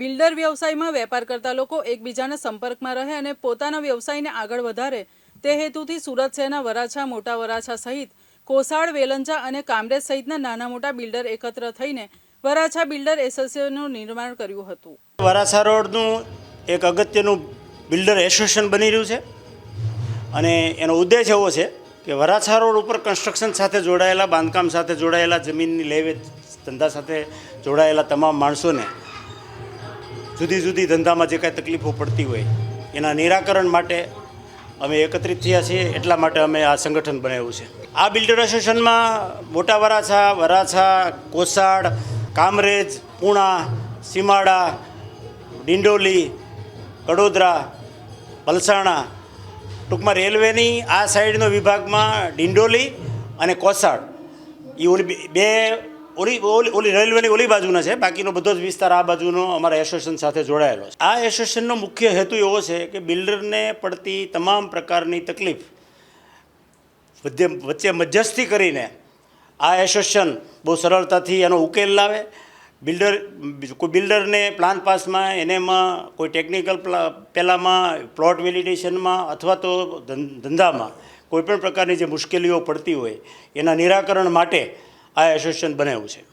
Builder વ્યવસાયમાં વેપાર કરતા લોકો એકબીજાના સંપર્કમાં રહે અને પોતાના વ્યવસાયને આગળ વધારે. તે હેતુથી સુરત શહેરના વરાછા, મોટા વરાછા સહિત કોસાળ, વેલંચા અને કામરેજ સહિતના નાના મોટા બિલ્ડર એકત્ર થઈને વરાછા બિલ્ડર એસોસિએશનનું નિર્માણ કર્યું હતું. વરાછા રોડનું એક અગત્યનું બિલ્ડર એસોસિએશન બની રહ્યું છે અને એનો ઉદ્દેશ એવો છે કે વરાછા રોડ ઉપર કન્સ્ટ્રક્શન સાથે જોડાયેલા, બાંધકામ સાથે જોડાયેલા, જમીનની લેવે ધંધા સાથે જોડાયેલા તમામ માણસોને જુદી જુદી ધંધામાં જે કાંઈ તકલીફો પડતી હોય, એના નિરાકરણ માટે અમે એકત્રિત થયા છીએ. એટલા માટે અમે આ સંગઠન બનાવ્યું છે. આ બિલ્ડર એસોસિએશનમાં મોટા વરાછા વરાછા, કોસાડ, કામરેજ, પૂણા, સીમાડા, ડિંડોલી કડોદરા પલસાણા ટૂંકમાં રેલવેની આ સાઈડનો વિભાગમાં ડિંડોલી અને કોસાડ. એ બે ઓલી ઓલી ઓલી રેલવેની ઓલી બાજુના છે, બાકીનો બધો જ વિસ્તાર આ બાજુનો અમારા એસોસિએશન સાથે જોડાયેલો છે. આ એસોસિએશનનો મુખ્ય હેતુ એવો છે કે બિલ્ડરને પડતી તમામ પ્રકારની તકલીફ વચ્ચે મધ્યસ્થી કરીને આ એસોસિએશન બહુ સરળતાથી એનો ઉકેલ લાવે. બિલ્ડર કોઈ બિલ્ડરને પ્લાન પાસમાં એનેમાં કોઈ ટેકનિકલ પહેલાંમાં પ્લોટ વેલિડેશનમાં અથવા તો ધંધામાં કોઈપણ પ્રકારની જે મુશ્કેલીઓ પડતી હોય, એના નિરાકરણ માટે આ એસોસિએશન બનાવ્યું છે.